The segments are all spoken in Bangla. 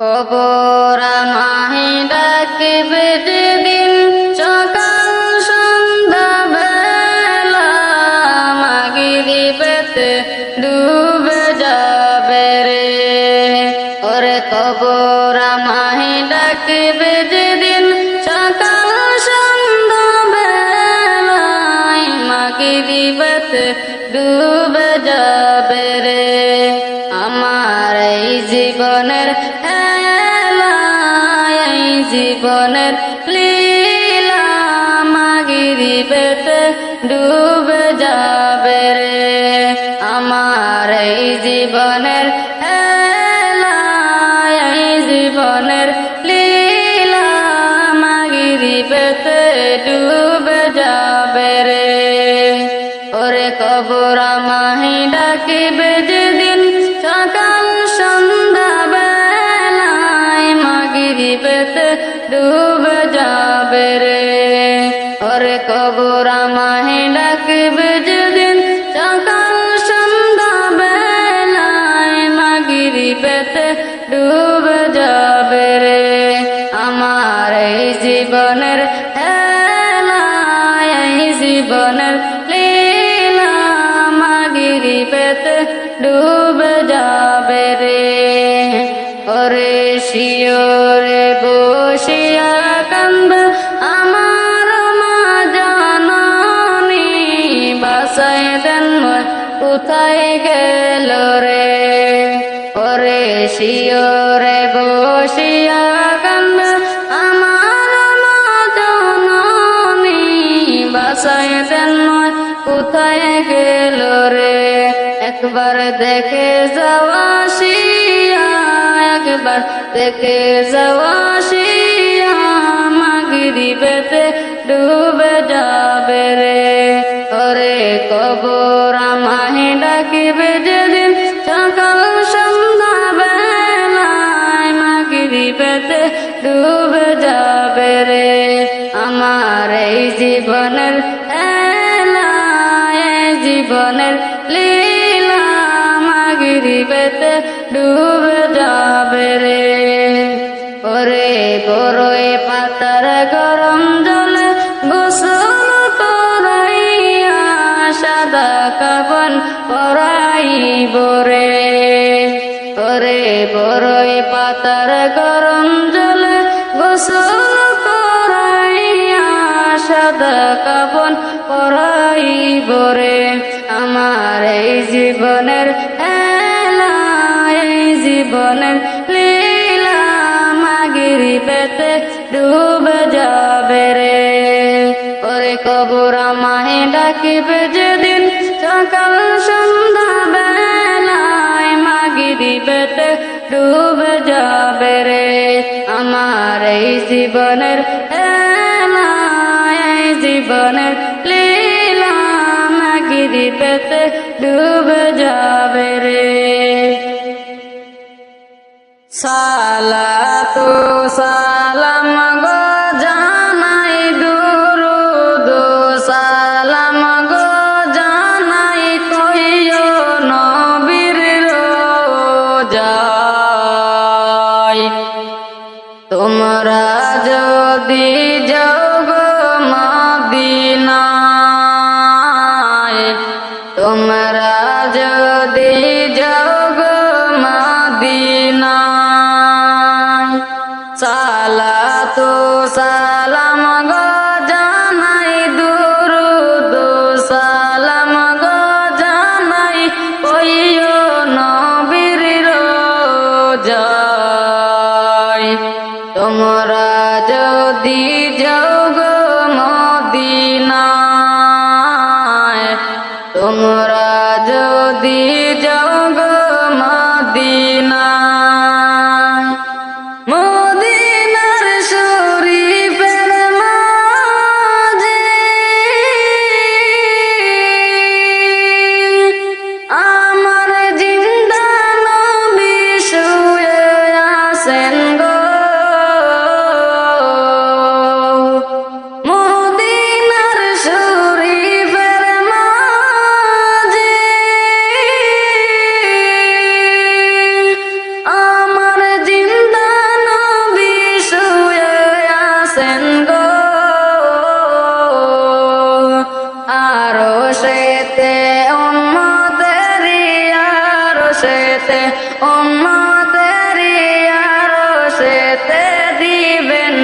কবর মাহি ডাকিবে যেদিন সকাল সন্ধ্যা বেলা। মাগিরিবেতে ডুবে যাবে রে। ওরে কবর মাহি ডাকিবে যেদিন সকাল সন্ধ্যা বেলায় মাগিরিবেতে ডুবে যাবে রে। আমার এই জীবনের জীবনের লীলা মাগিরিবেতে ডুবে যাবে রে। আমার এই জীবনের জীবনের লীলা মাগিরিবেতে ডুবে যাবে রে। ওরে কবর মাহি ডাকিবে ডুবে যাবে রে। ওরে কবর মাহি ডাকিবে যেদিন সকাল সন্ধ্যা বেলায় মাগিরিবেতে ডুবে যাবে রে। আমার এই জীবনের খেলা এই জীবনের লীলা মাগিরিবেতে ডুবে যাবে রে। ওরে শিওরে বসিয়া কান্দ, আমার মা জাননি, বাসায় দেন কোথায় গেল রে? ওরে শিওরে বসিয়া কান্দ, আমার মা জাননি, বাসায় দেন কোথায় গেল রে? একবার দেখে যাওয়া একবার দেখে যাওয়া শিয়া মাগিরিবেতে ডুবে যাবে রে। ওরে কবর আমাহে ডাকিবে যেদিন সকাল সন্ধ্যা বেলায় ডুবে যাবে রে। আমার এই জীবনের এলা এই জীবনের লীলা মাগিরিবেতে ডুবে যাবে রে ওরে বড়ই পাতার গরম জলে গোসল করাইয়া সাদা কাবন পরাইব রে ওরে বড়ই পাতার গরম জলে গোসল করাইয়া সাদা কাবন পরাইব রে আমার এই জীবনের জীবনের লীলা মাগিরি পেতে ডুবে যাবে রে। ওরে কবর আমায় ডাকিবে যেদিন সকাল সন্ধ্যা বেলায়, মাগিরি পেতে ডুবে যাবে রে। আমার এই জীবনের জীবনের লীলা মাগিরি পেতে ডুবে যাবে রে। সালাতু যদি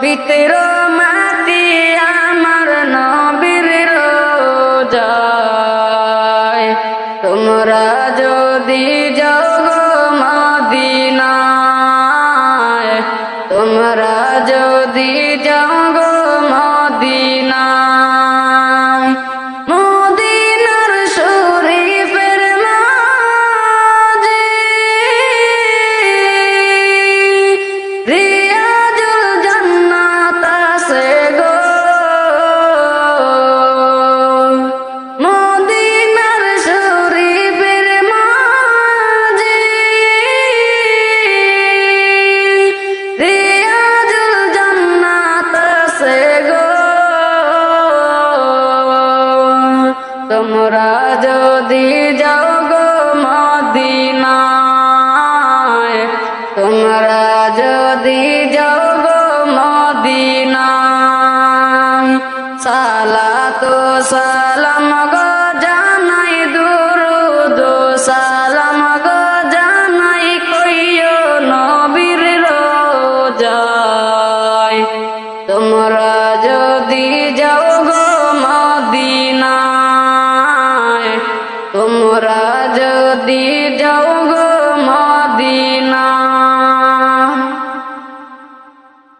প্রবিতের মাটি আমার নবীর রোজায়। তোমরা যদি তোমরা যদি যাও গো মদিনায়, তোমরা যদি যাও গো মদিনায়, সালাত সালাম গো জানাই, দুরুদ সালাম গো জানাই, কইও নবীর রোজায়। তোমরা যদি যাও গো মদিনায় তোরা যদি যাও